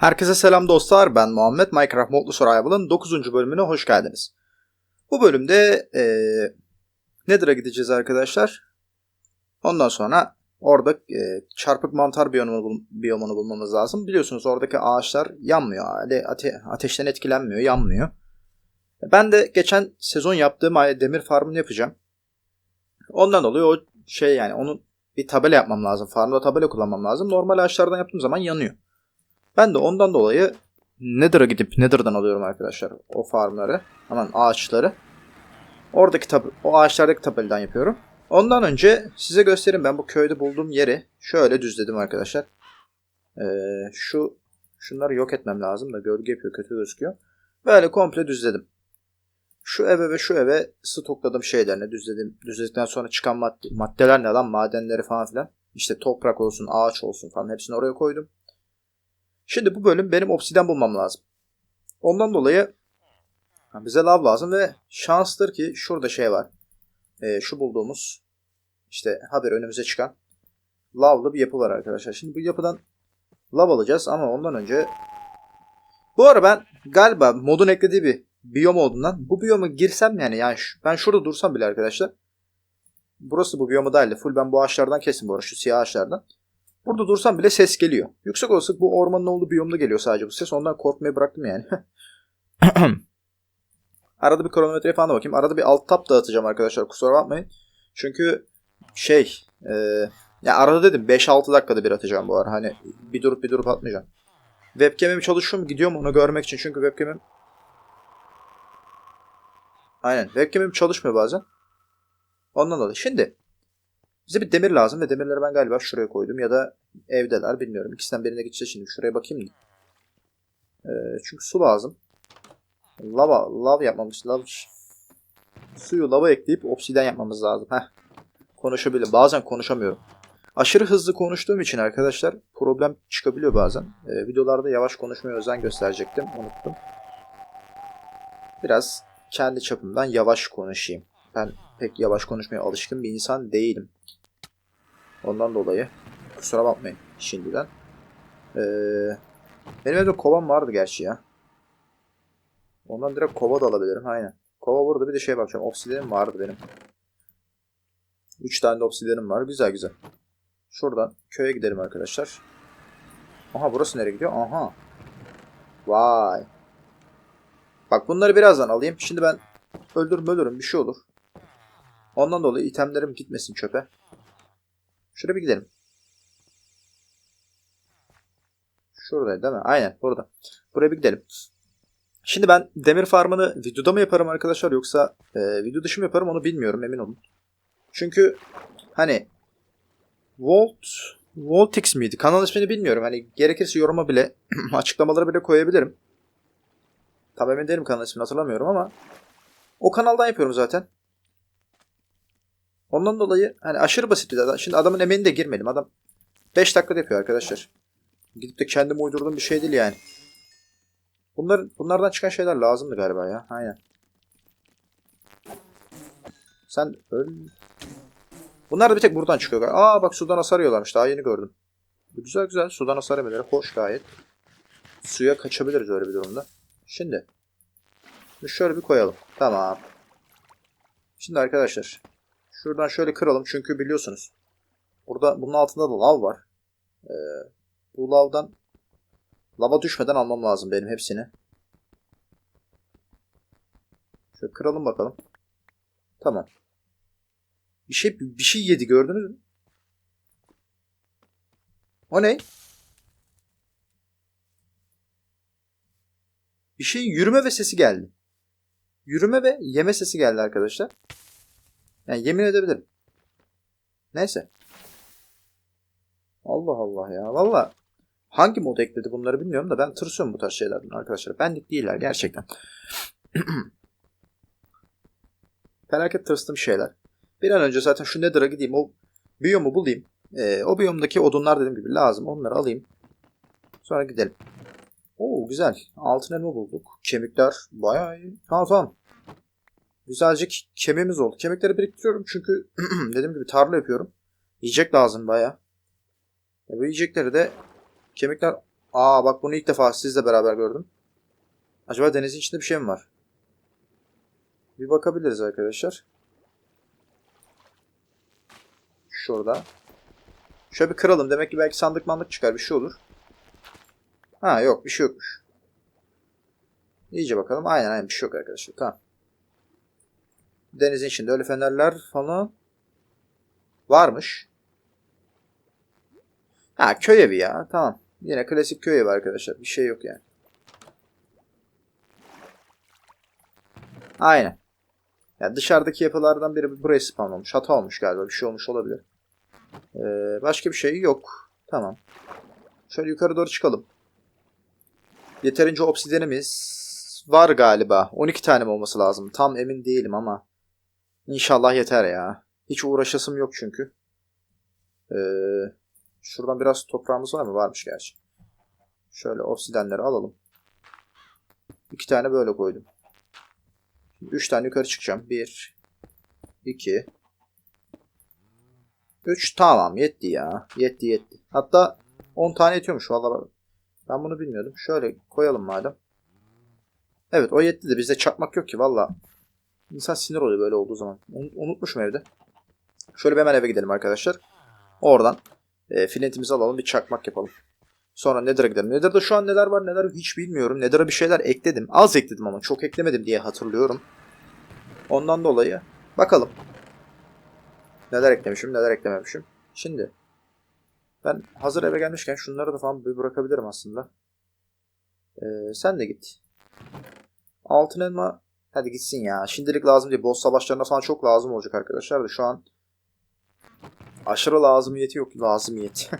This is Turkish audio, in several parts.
Herkese selam dostlar. Ben Muhammed. Minecraft Modlu Survival'ın 9. bölümüne hoş geldiniz. Bu bölümde eee Nether'a gideceğiz arkadaşlar. Ondan sonra orada eee, çarpık mantar biyomunu, biyomunu bulmamız lazım. Biliyorsunuz oradaki ağaçlar yanmıyor. Ate- ateşten etkilenmiyor, yanmıyor. Ben de geçen sezon yaptığım demir farmını yapacağım. Ondan dolayı o şey yani onun bir tabela yapmam lazım. Farmda tabela kullanmam lazım. Normal ağaçlardan yaptığım zaman yanıyor. Ben de ondan dolayı Nether'a gidip Nether'dan alıyorum arkadaşlar o farmları. Aman ağaçları. Oradaki tab- o ağaçlardaki tabelden yapıyorum. Ondan önce size göstereyim ben bu köyde bulduğum yeri şöyle düzledim arkadaşlar. Ee, şu şunları yok etmem lazım da gölge yapıyor kötü gözüküyor. Böyle komple düzledim. Şu eve ve şu eve stokladım şeylerini düzledim. Düzledikten sonra çıkan madde, maddeler ne lan madenleri falan filan. İşte toprak olsun ağaç olsun falan hepsini oraya koydum. Şimdi bu bölüm benim obsiden bulmam lazım. Ondan dolayı bize lav lazım ve şanstır ki şurada şey var. Ee, şu bulduğumuz işte haber önümüze çıkan lavlı bir yapı var arkadaşlar. Şimdi bu yapıdan lav alacağız ama ondan önce bu ara ben galiba modun eklediği bir biyom olduğundan bu biyoma girsem yani yani şu- ben şurada dursam bile arkadaşlar burası bu biyoma dahil. Full ben bu ağaçlardan kesin bu arada şu siyah ağaçlardan. Burada dursam bile ses geliyor. Yüksek olasılık bu ormanın olduğu biyomda geliyor sadece bu ses. Ondan korkmayı bıraktım yani. Arada bir kronometreye falan da bakayım. Arada bir alt tap dağıtacağım arkadaşlar. Kusura bakmayın. Çünkü şey e, ya arada dedim 5-6 dakikada bir atacağım bu ara. Hani bir durup bir durup atmayacağım. Webcam'im çalışıyor mu gidiyor mu onu görmek için. Çünkü webcam'im Aynen. Webcam'im çalışmıyor bazen. Ondan dolayı. Şimdi bize bir demir lazım ve demirleri ben galiba şuraya koydum ya da evdeler bilmiyorum. İkisinden birine gideceğiz şimdi. Şuraya bakayım. mı? Ee, çünkü su lazım. Lava, lav yapmamış. Lav suyu lava ekleyip obsiden yapmamız lazım. Heh. Konuşabilirim. Bazen konuşamıyorum. Aşırı hızlı konuştuğum için arkadaşlar problem çıkabiliyor bazen. Ee, videolarda yavaş konuşmaya özen gösterecektim. Unuttum. Biraz kendi çapımdan yavaş konuşayım. Ben pek yavaş konuşmaya alışkın bir insan değilim. Ondan dolayı kusura bakmayın şimdiden. Ee, benim evde kovam vardı gerçi ya. Ondan direkt kova da alabilirim aynen. Kova burada bir de şey bakacağım. Obsidian'im vardı benim. 3 tane de obsidian'im var. Güzel güzel. Şuradan köye gidelim arkadaşlar. Aha burası nereye gidiyor? Aha. Vay. Bak bunları birazdan alayım. Şimdi ben öldürüm ölürüm bir şey olur. Ondan dolayı itemlerim gitmesin çöpe. Şuraya bir gidelim. Şuradaydı değil mi? Aynen burada. Buraya bir gidelim. Şimdi ben demir farmını videoda mı yaparım arkadaşlar yoksa e, video dışı mı yaparım onu bilmiyorum emin olun. Çünkü hani Volt Voltix miydi? Kanal ismini bilmiyorum. Hani gerekirse yoruma bile açıklamalara bile koyabilirim. Tabii emin değilim kanal ismini hatırlamıyorum ama o kanaldan yapıyorum zaten. Ondan dolayı hani aşırı basit bir adam. Şimdi adamın emeğini de girmedim. Adam 5 dakikada yapıyor arkadaşlar. Gidip de kendim uydurduğum bir şey değil yani. Bunlar, bunlardan çıkan şeyler lazımdı galiba ya. Aynen. Sen öl... Bunlar da bir tek buradan çıkıyor. Aa bak sudan hasar yiyorlarmış. Daha yeni gördüm. Güzel güzel. Sudan hasar yemeleri hoş gayet. Suya kaçabiliriz öyle bir durumda. Şimdi şöyle bir koyalım. Tamam. Şimdi arkadaşlar. Şuradan şöyle kıralım. Çünkü biliyorsunuz. Burada bunun altında da lav var. Ee, bu lavdan lava düşmeden almam lazım benim hepsini. Şöyle kıralım bakalım. Tamam. Bir şey bir şey yedi gördünüz mü? O ne? Bir şeyin yürüme ve sesi geldi. Yürüme ve yeme sesi geldi arkadaşlar. Yani yemin edebilirim. Neyse. Allah Allah ya. Valla hangi mod ekledi bunları bilmiyorum da ben tırsıyorum bu tarz şeylerden arkadaşlar. Benlik değiller gerçekten. Felaket tırstım şeyler. Bir an önce zaten şu Nether'a gideyim. O biyomu bulayım. Ee, o biyomdaki odunlar dediğim gibi lazım. Onları alayım. Sonra gidelim. Oo güzel. Altın elma bulduk. Kemikler bayağı iyi. Tamam tamam. Güzelce ke- kemiğimiz oldu. Kemikleri biriktiriyorum çünkü dediğim gibi tarla yapıyorum. Yiyecek lazım bayağı. E bu yiyecekleri de kemikler Aa bak bunu ilk defa sizle beraber gördüm. Acaba denizin içinde bir şey mi var? Bir bakabiliriz arkadaşlar. Şurada. Şöyle bir kıralım. Demek ki belki sandık mandık çıkar. Bir şey olur. Ha yok bir şey yokmuş. İyice bakalım. Aynen aynen bir şey yok arkadaşlar. Tamam. Denizin içinde öyle fenerler falan varmış. Ha köy evi ya. Tamam. Yine klasik köy evi arkadaşlar. Bir şey yok yani. Aynen. Ya dışarıdaki yapılardan biri buraya spawn olmuş. Hata olmuş galiba. Bir şey olmuş olabilir. Ee, başka bir şey yok. Tamam. Şöyle yukarı doğru çıkalım. Yeterince obsidenimiz var galiba. 12 tane mi olması lazım? Tam emin değilim ama. İnşallah yeter ya. Hiç uğraşasım yok çünkü. Ee, şuradan biraz toprağımız var mı? Varmış gerçi. Şöyle obsidenleri alalım. İki tane böyle koydum. Şimdi üç tane yukarı çıkacağım. Bir, iki, üç. Tamam yetti ya. Yetti yetti. Hatta 10 tane yetiyormuş vallahi. Ben bunu bilmiyordum. Şöyle koyalım madem. Evet o yetti de bizde çakmak yok ki valla. İnsan sinir oluyor böyle olduğu zaman. Un- Unutmuşum evde. Şöyle bir hemen eve gidelim arkadaşlar. Oradan e, filintimizi alalım bir çakmak yapalım. Sonra Nether'a gidelim. Nether'da şu an neler var neler hiç bilmiyorum. Nether'a bir şeyler ekledim. Az ekledim ama çok eklemedim diye hatırlıyorum. Ondan dolayı bakalım. Neler eklemişim neler eklememişim. Şimdi ben hazır eve gelmişken şunları da falan bir bırakabilirim aslında. Ee, sen de git. Altın elma hadi gitsin ya. Şimdilik lazım değil. Boss savaşlarına falan çok lazım olacak arkadaşlar da şu an aşırı lazımiyeti yok. Lazımiyet.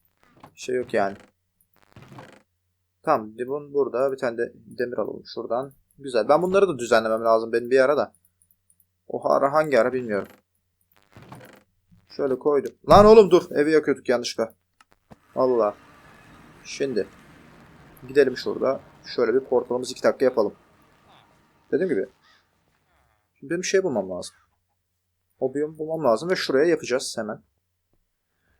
şey yok yani. Tamam. Dibun burada. Bir tane de demir alalım şuradan. Güzel. Ben bunları da düzenlemem lazım benim bir ara da. O ara hangi ara bilmiyorum. Şöyle koydum. Lan oğlum dur. Evi yakıyorduk yanlışlıkla. Allah. Şimdi. Gidelim şurada. Şöyle bir portalımızı 2 dakika yapalım. Dediğim gibi. Şimdi benim şey bulmam lazım. O biyom bulmam lazım ve şuraya yapacağız hemen.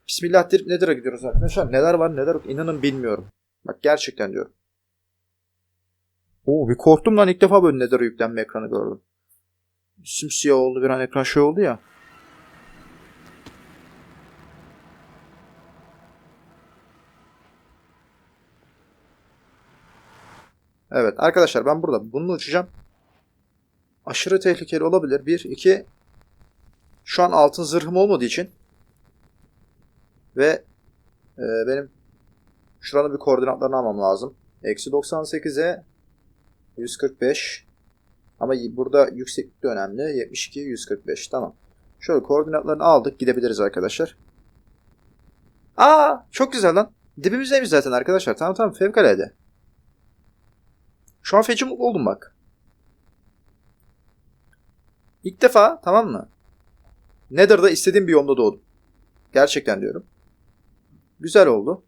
Bismillah deyip Nether'a gidiyoruz arkadaşlar. Neler var neler yok inanın bilmiyorum. Bak gerçekten diyorum. Oo bir korktum lan ilk defa böyle Nether'a yüklenme ekranı gördüm. Simsiyah oldu bir an ekran şey oldu ya. Evet arkadaşlar ben burada bunu uçacağım. Aşırı tehlikeli olabilir. Bir, iki. Şu an altın zırhım olmadığı için ve e, benim şuranın bir koordinatlarını almam lazım. Eksi 98'e 145 ama burada yükseklik de önemli. 72, 145 tamam. Şöyle koordinatlarını aldık. Gidebiliriz arkadaşlar. Aa çok güzel lan. Dibimizdeymiş zaten arkadaşlar. Tamam tamam fevkalade. Şu an feci mutlu oldum bak. İlk defa tamam mı? Nether'da istediğim bir yolda doğdum. Gerçekten diyorum. Güzel oldu.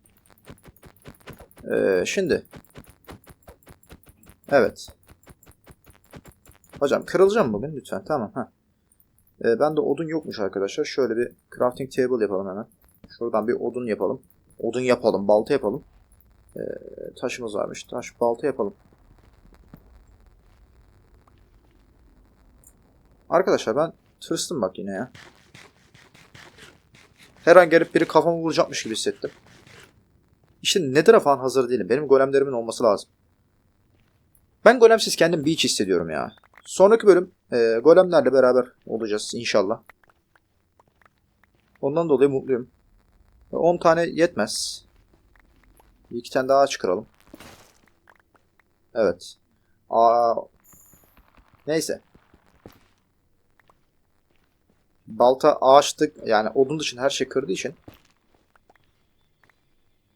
Ee, şimdi. Evet. Hocam kırılacağım bugün lütfen. Tamam. ha. Ee, ben de odun yokmuş arkadaşlar. Şöyle bir crafting table yapalım hemen. Şuradan bir odun yapalım. Odun yapalım. Balta yapalım. Ee, taşımız varmış. Taş balta yapalım. Arkadaşlar ben tırstım bak yine ya. Her an gelip biri kafamı vuracakmış gibi hissettim. İşte nedir falan hazır değilim. Benim golemlerimin olması lazım. Ben golemsiz kendim beach hissediyorum ya. Sonraki bölüm e, golemlerle beraber olacağız inşallah. Ondan dolayı mutluyum. 10 tane yetmez. Bir iki tane daha çıkaralım. Evet. Aa, neyse. Balta ağaçtık yani odun dışında her şey kırdığı için.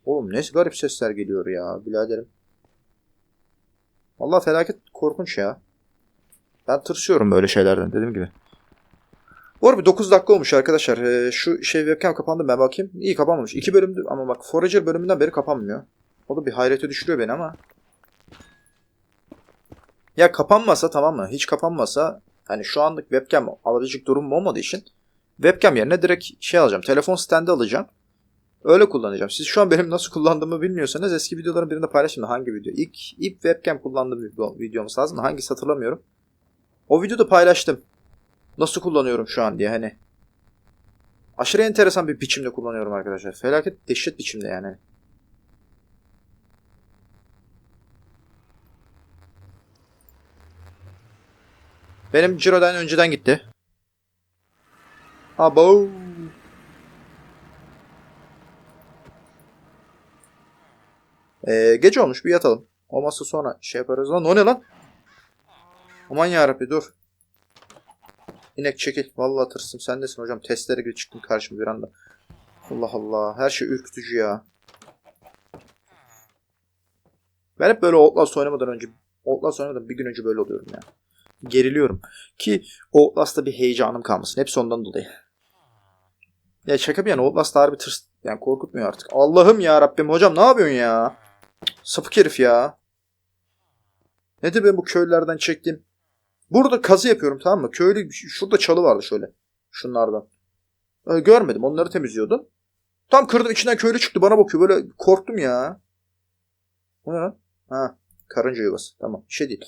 Oğlum ne garip sesler geliyor ya biraderim. Vallahi felaket korkunç ya. Ben tırsıyorum böyle şeylerden dediğim gibi. Bu arada 9 dakika olmuş arkadaşlar. Ee, şu şey webcam kapandı ben bakayım. İyi kapanmamış. 2 bölümdü ama bak Forager bölümünden beri kapanmıyor. O da bir hayrete düşürüyor beni ama. Ya kapanmasa tamam mı? Hiç kapanmasa hani şu anlık webcam alabilecek durumum olmadığı için webcam yerine direkt şey alacağım. Telefon standı alacağım. Öyle kullanacağım. Siz şu an benim nasıl kullandığımı bilmiyorsanız eski videoların birinde paylaştım. Hangi video? İlk, ilk webcam kullandığım video, videomuz lazım. Hangisi hatırlamıyorum. O videoda paylaştım. Nasıl kullanıyorum şu an diye hani. Aşırı enteresan bir biçimde kullanıyorum arkadaşlar. Felaket dehşet biçimde yani. Benim Ciro'dan önceden gitti. Abo. Ee, gece olmuş bir yatalım. Olmazsa sonra şey yaparız lan. O ne lan? Aman yarabbi dur. İnek çekil. Vallahi tırsım. Sendesin hocam. Testlere gibi çıktın karşıma bir anda. Allah Allah. Her şey ürkütücü ya. Ben hep böyle Outlast oynamadan önce Outlast oynamadan bir gün önce böyle oluyorum ya. Geriliyorum. Ki Outlast'ta bir heyecanım kalmasın. Hepsi ondan dolayı. Ya şaka bir yana Outlast harbi tırs... Yani korkutmuyor artık. Allah'ım ya Rabbim hocam ne yapıyorsun ya? Sapık herif ya. Nedir ben bu köylülerden çektiğim? Burada kazı yapıyorum tamam mı? Köylü şurada çalı vardı şöyle. Şunlardan. Ee, görmedim onları temizliyordum. Tam kırdım içinden köylü çıktı bana bakıyor böyle korktum ya. Bu ne lan? Ha karınca yuvası tamam bir şey değil.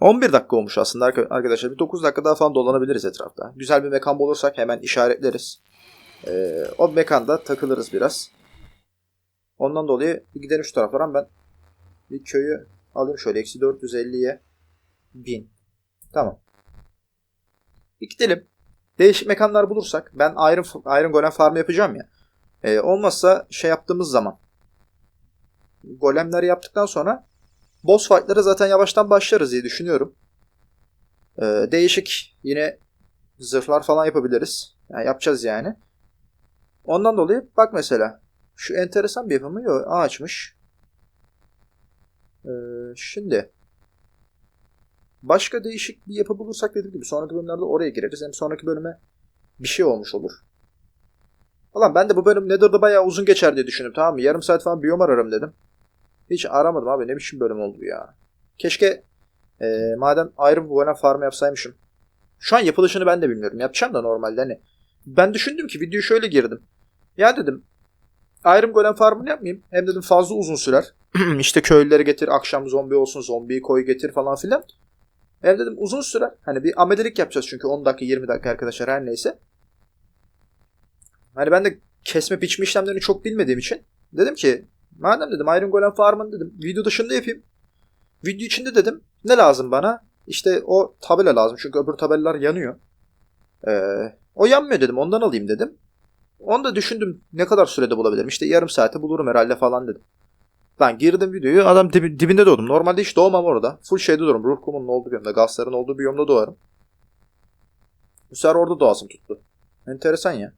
11 dakika olmuş aslında arka- arkadaşlar. Bir 9 dakika daha falan dolanabiliriz etrafta. Güzel bir mekan bulursak hemen işaretleriz. Ee, o mekanda takılırız biraz. Ondan dolayı gidelim şu taraflara. Ben bir köyü alayım şöyle. Eksi 450'ye 1000. Tamam. Bir gidelim. Değişik mekanlar bulursak ben Iron, Iron Golem Farm yapacağım ya. Ee, olmazsa şey yaptığımız zaman golemleri yaptıktan sonra boss fight'lara zaten yavaştan başlarız diye düşünüyorum. Ee, değişik yine zırhlar falan yapabiliriz. Yani yapacağız yani. Ondan dolayı bak mesela şu enteresan bir yapımı yok. Ağaçmış. Ee, şimdi başka değişik bir yapı bulursak dediğim gibi sonraki bölümlerde oraya gireriz. Hem sonraki bölüme bir şey olmuş olur. Ulan ben de bu bölüm Nether'da bayağı uzun geçer diye düşündüm tamam mı? Yarım saat falan biyom ararım dedim. Hiç aramadım abi ne biçim bölüm oldu ya. Keşke e, madem ayrı bir Golem Farm yapsaymışım. Şu an yapılışını ben de bilmiyorum. Yapacağım da normalde hani. Ben düşündüm ki videoyu şöyle girdim. Ya dedim Iron Golem Farm'ını yapmayayım. Hem dedim fazla uzun sürer. işte köylüleri getir, akşam zombi olsun, zombiyi koy getir falan filan. Hem dedim uzun sürer. Hani bir amelelik yapacağız çünkü 10 dakika 20 dakika arkadaşlar her neyse. Hani ben de kesme biçme işlemlerini çok bilmediğim için dedim ki madem dedim Iron Golem Farm'ını dedim video dışında yapayım. Video içinde dedim ne lazım bana? İşte o tabela lazım çünkü öbür tabelalar yanıyor. Ee, o yanmıyor dedim ondan alayım dedim. Onu da düşündüm ne kadar sürede bulabilirim. İşte yarım saate bulurum herhalde falan dedim. Ben girdim videoyu adam dibi- dibinde doğdum. Normalde hiç doğmam orada. Full şeyde doğarım. Ruh kumunun olduğu biyomda, gazların olduğu biyomda doğarım. Bu sefer orada doğasım tuttu. Enteresan ya.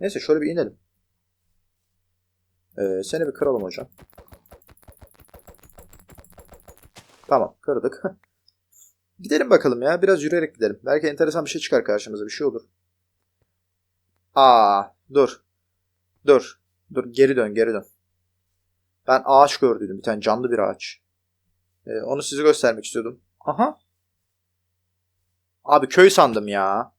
Neyse şöyle bir inelim. Ee, seni bir kıralım hocam. Tamam kırdık. gidelim bakalım ya. Biraz yürüyerek gidelim. Belki enteresan bir şey çıkar karşımıza. Bir şey olur. Aa dur. Dur. Dur geri dön geri dön. Ben ağaç gördüydüm. Bir tane canlı bir ağaç. Ee, onu size göstermek istiyordum. Aha. Abi köy sandım ya.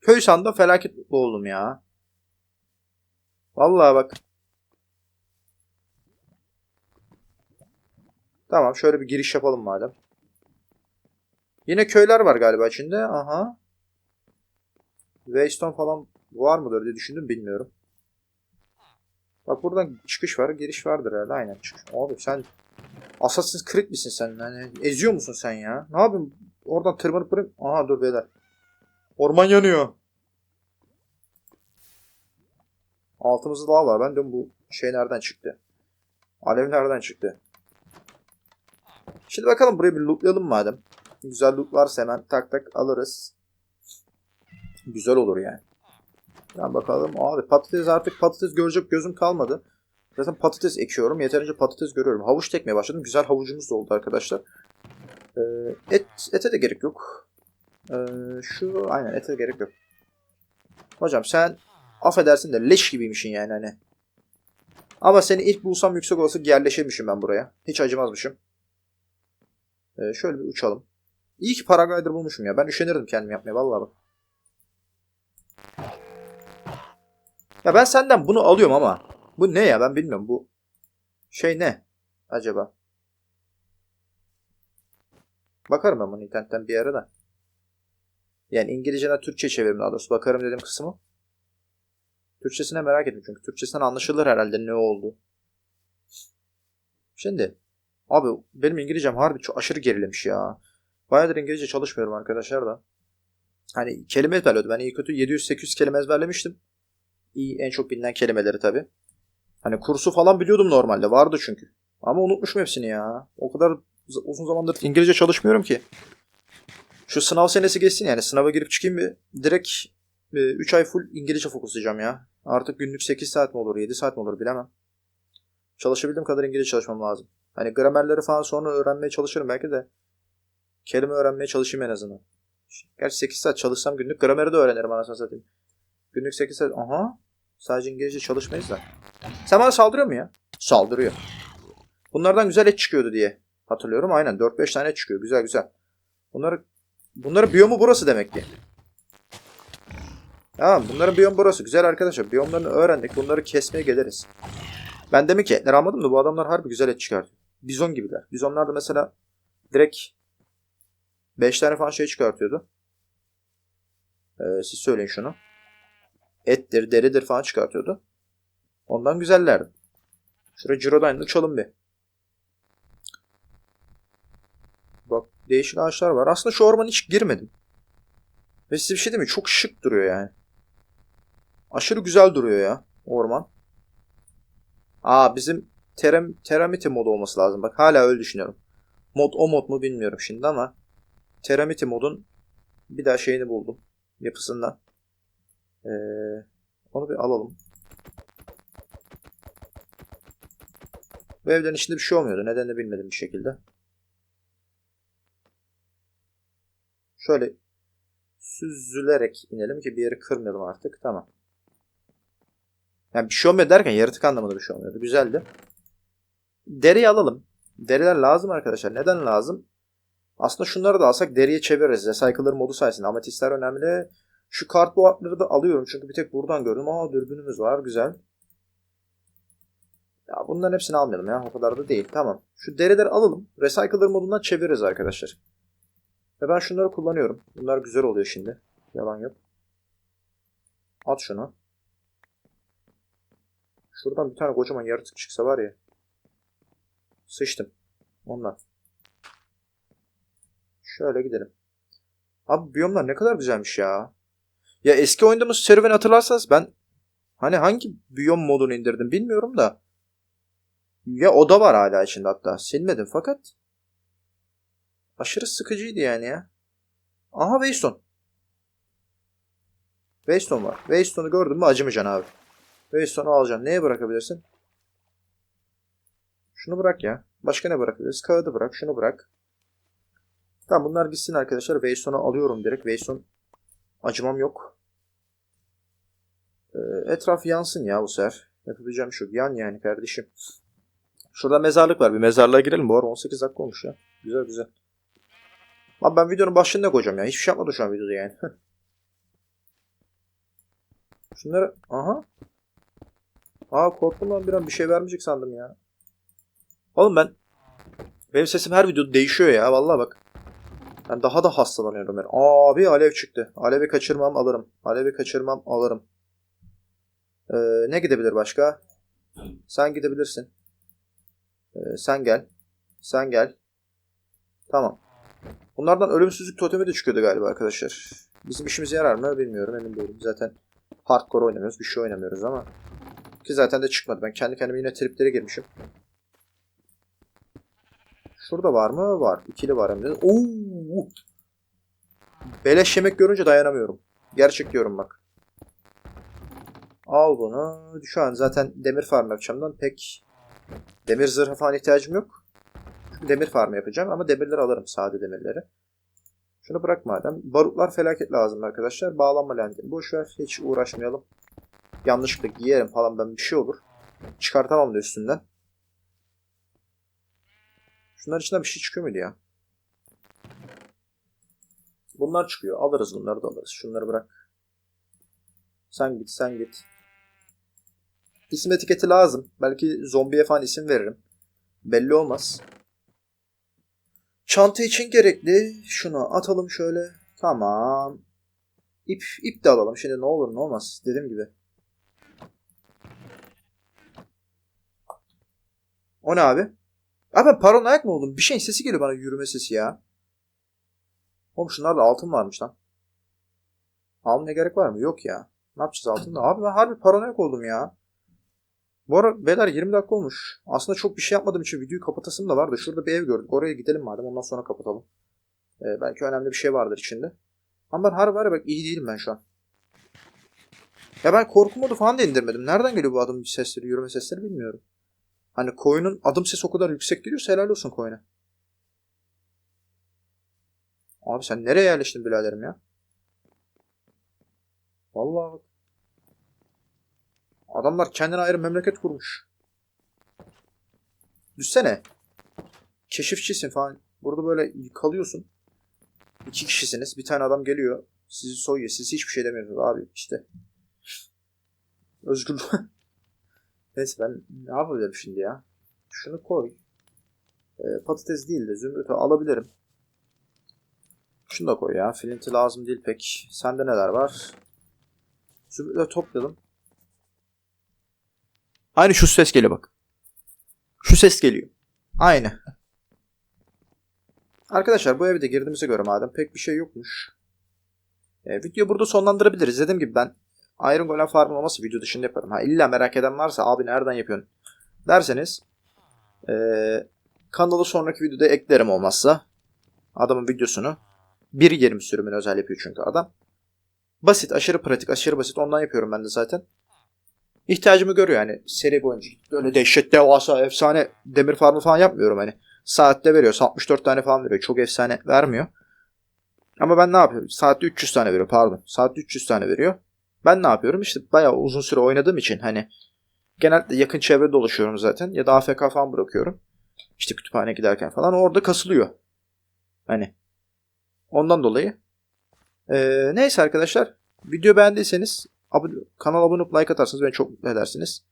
Köy sandım felaket mutlu oldum ya. Vallahi bak. Tamam şöyle bir giriş yapalım madem. Yine köyler var galiba içinde. Aha. Waystone falan var mıdır diye düşündüm bilmiyorum. Bak buradan çıkış var, giriş vardır herhalde. Aynen çıkış. Abi sen Assassin's Creed misin sen? Yani eziyor musun sen ya? Ne yapayım? Oradan tırmanıp bırak. Aha dur beyler. Orman yanıyor. Altımızda daha var. Ben diyorum bu şey nereden çıktı? Alev nereden çıktı? Şimdi bakalım burayı bir lootlayalım madem. Güzel loot varsa hemen tak tak alırız. Güzel olur yani. Yani bakalım abi patates artık patates görecek gözüm kalmadı. Zaten patates ekiyorum. Yeterince patates görüyorum. Havuç tekmeye başladım. Güzel havucumuz da oldu arkadaşlar. Ee, et, ete de gerek yok. Ee, şu aynen ete de gerek yok. Hocam sen affedersin de leş gibiymişsin yani hani. Ama seni ilk bulsam yüksek olasılık yerleşirmişim ben buraya. Hiç acımazmışım. Ee, şöyle bir uçalım. İyi ki paraglider bulmuşum ya. Ben üşenirdim kendim yapmaya vallahi bak. Ya ben senden bunu alıyorum ama bu ne ya ben bilmiyorum bu şey ne acaba? Bakarım ben bunu internetten bir ara da. Yani İngilizceden Türkçe çevirim daha doğrusu. Bakarım dedim kısmı. Türkçesine merak ettim çünkü. Türkçesinden anlaşılır herhalde ne oldu. Şimdi abi benim İngilizcem harbi çok aşırı gerilemiş ya. Bayağıdır İngilizce çalışmıyorum arkadaşlar da. Hani kelime ezberliyordum. Ben iyi kötü 700-800 kelime ezberlemiştim. İyi en çok bilinen kelimeleri tabi. Hani kursu falan biliyordum normalde. Vardı çünkü. Ama unutmuşum hepsini ya. O kadar uzun zamandır İngilizce çalışmıyorum ki. Şu sınav senesi geçsin yani. Sınava girip çıkayım bir direkt 3 ay full İngilizce fokuslayacağım ya. Artık günlük 8 saat mi olur 7 saat mi olur bilemem. Çalışabildiğim kadar İngilizce çalışmam lazım. Hani gramerleri falan sonra öğrenmeye çalışırım belki de. Kelime öğrenmeye çalışayım en azından. Gerçi 8 saat çalışsam günlük grameri de öğrenirim anasını satayım. Günlük 8 saat. Aha. Sadece İngilizce çalışmayız da. Sen bana saldırıyor mu ya? Saldırıyor. Bunlardan güzel et çıkıyordu diye hatırlıyorum. Aynen 4-5 tane çıkıyor. Güzel güzel. Bunları bunların biyomu burası demek ki. Tamam bunların biyom burası. Güzel arkadaşlar. Biyomlarını öğrendik. Bunları kesmeye geliriz. Ben demin ki etler almadım da bu adamlar harbi güzel et çıkartıyor. Bizon gibiler. Bizonlar da mesela direkt 5 tane falan şey çıkartıyordu. Ee, siz söyleyin şunu. Ettir, deridir falan çıkartıyordu. Ondan güzellerdi. Şuraya Cirodyne'da uçalım bir. Bak değişik ağaçlar var. Aslında şu ormana hiç girmedim. Ve size bir şey diyeyim mi? Çok şık duruyor yani. Aşırı güzel duruyor ya orman. Aa bizim Terem, Teramiti modu olması lazım. Bak hala öyle düşünüyorum. Mod o mod mu bilmiyorum şimdi ama Teramiti modun bir daha şeyini buldum. Yapısından. Ee, onu bir alalım. Bu evlerin içinde bir şey olmuyordu. Nedenini bilmedim bir şekilde. Şöyle süzülerek inelim ki bir yeri kırmayalım artık. Tamam. Yani bir şey olmuyor derken yaratık anlamında bir şey olmuyordu. Güzeldi. Deriyi alalım. Deriler lazım arkadaşlar. Neden lazım? Aslında şunları da alsak deriye çeviririz. Recycler modu sayesinde. Ametistler önemli. Şu kartboardları da alıyorum. Çünkü bir tek buradan gördüm. Aa dürbünümüz var. Güzel. Ya bunların hepsini almayalım ya. O kadar da değil. Tamam. Şu derileri alalım. Recycler modundan çeviririz arkadaşlar. Ve ben şunları kullanıyorum. Bunlar güzel oluyor şimdi. Yalan yok. At şunu. Şuradan bir tane kocaman yaratık çıksa var ya. Sıçtım. Ondan. Şöyle gidelim. Abi biyomlar ne kadar güzelmiş ya. Ya eski oynadığımız serüveni hatırlarsanız ben hani hangi biyom modunu indirdim bilmiyorum da ya o da var hala içinde hatta. Silmedim fakat aşırı sıkıcıydı yani ya. Aha Waystone. Waystone var. Waystone'u gördün mü acımayacaksın abi. Waystone'u alacaksın. Neye bırakabilirsin? Şunu bırak ya. Başka ne bırakabiliriz? Kağıdı bırak. Şunu bırak. Tamam bunlar gitsin arkadaşlar. Waystone'u alıyorum direkt. Waystone acımam yok. Ee, etraf yansın ya bu sefer. Yapabileceğim şu. Yan yani kardeşim. Şurada mezarlık var. Bir mezarlığa girelim. Bu ara 18 dakika olmuş ya. Güzel güzel. Abi ben videonun başlığını da koyacağım ya. Hiçbir şey yapmadım şu an videoda yani. Şunları... Aha. Aa korktum lan bir an bir şey vermeyecek sandım ya. Oğlum ben... Benim sesim her videoda değişiyor ya. Vallahi bak. Ben daha da hastalanıyorum ben. Abi alev çıktı. Alevi kaçırmam alırım. Alevi kaçırmam alırım. Ee, ne gidebilir başka? Sen gidebilirsin. Ee, sen gel. Sen gel. Tamam. Bunlardan ölümsüzlük totemi de çıkıyordu galiba arkadaşlar. Bizim işimize yarar mı bilmiyorum emin değilim. Zaten hardcore oynamıyoruz. Bir şey oynamıyoruz ama. Ki zaten de çıkmadı. Ben kendi kendime yine triplere girmişim. Şurada var mı? Var. İkili var hem de. Oo! Beleş yemek görünce dayanamıyorum. Gerçek diyorum bak. Al bunu. Şu an zaten demir farm yapacağımdan pek demir zırhı falan ihtiyacım yok. Demir farmı yapacağım ama demirleri alırım. Sade demirleri. Şunu bırak madem. Barutlar felaket lazım arkadaşlar. Bağlanma lentini. Boş ver. Hiç uğraşmayalım. Yanlışlıkla giyerim falan ben bir şey olur. Çıkartamam da üstünden. Şunlar içinden bir şey çıkıyor muydu ya? Bunlar çıkıyor. Alırız bunları da alırız. Şunları bırak. Sen git sen git. isim etiketi lazım. Belki zombiye falan isim veririm. Belli olmaz. Çanta için gerekli. Şunu atalım şöyle. Tamam. İp, ip de alalım. Şimdi ne olur ne olmaz. Dediğim gibi. O ne abi? Abi ben paranoyak mı oldum? Bir şeyin sesi geliyor bana yürüme sesi ya. Oğlum şunlarda altın varmış lan. Almaya gerek var mı? Yok ya. Ne yapacağız altında? Abi ben harbi paranoyak oldum ya. Bu ara beyler 20 dakika olmuş. Aslında çok bir şey yapmadığım için videoyu kapatasım da vardı. Şurada bir ev gördük. Oraya gidelim madem. Ondan sonra kapatalım. Ee, belki önemli bir şey vardır içinde. Ama ben harbi ya bak iyi değilim ben şu an. Ya ben korku modu falan da indirmedim. Nereden geliyor bu adım sesleri, yürüme sesleri bilmiyorum. Hani koyunun adım sesi o kadar yüksek geliyorsa helal olsun koyuna. Abi sen nereye yerleştin biraderim ya? Vallahi. Adamlar kendine ayrı memleket kurmuş. Düşsene. Keşifçisin falan. Burada böyle kalıyorsun. İki kişisiniz. Bir tane adam geliyor. Sizi soyuyor. Siz hiçbir şey demiyorsunuz abi. işte. Özgür. Neyse ben ne yapabilirim şimdi ya? Şunu koy. Ee, patates değil de zümrütü alabilirim. Şunu da koy ya. Filinti lazım değil pek. Sende neler var? Zümrütü toplayalım. Aynı şu ses geliyor bak. Şu ses geliyor. Aynı. Arkadaşlar bu evde girdiğimize göre madem pek bir şey yokmuş. E, videoyu burada sonlandırabiliriz. Dediğim gibi ben Iron Golem Farm olması video dışında yaparım. Ha illa merak eden varsa abi nereden yapıyorsun derseniz e, kanalı sonraki videoda eklerim olmazsa adamın videosunu bir 1.20 sürümünü özel yapıyor çünkü adam. Basit, aşırı pratik, aşırı basit. Ondan yapıyorum ben de zaten. İhtiyacımı görüyor yani seri boyunca. Öyle dehşet, devasa, efsane demir farmı falan yapmıyorum hani. Saatte veriyor. 64 tane falan veriyor. Çok efsane vermiyor. Ama ben ne yapıyorum? Saatte 300 tane veriyor pardon. Saatte 300 tane veriyor. Ben ne yapıyorum? İşte bayağı uzun süre oynadığım için hani genelde yakın çevrede dolaşıyorum zaten. Ya da AFK falan bırakıyorum. İşte kütüphane giderken falan. Orada kasılıyor. Hani ondan dolayı. Ee, neyse arkadaşlar. Video beğendiyseniz abone, kanala abone olup like atarsanız beni çok mutlu edersiniz.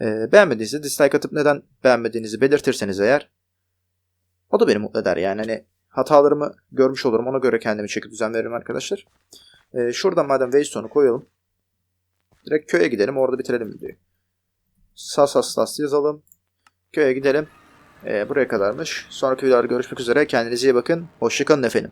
Ee, beğenmediyseniz dislike atıp neden beğenmediğinizi belirtirseniz eğer o da beni mutlu eder yani. Hani hatalarımı görmüş olurum. Ona göre kendimi çekip düzen veririm arkadaşlar. Ee, şuradan madem Waystone'u koyalım. Direkt köye gidelim. Orada bitirelim videoyu. Sasaslas yazalım. Köye gidelim. Ee, buraya kadarmış. Sonraki videolarda görüşmek üzere. Kendinize iyi bakın. Hoşçakalın efendim.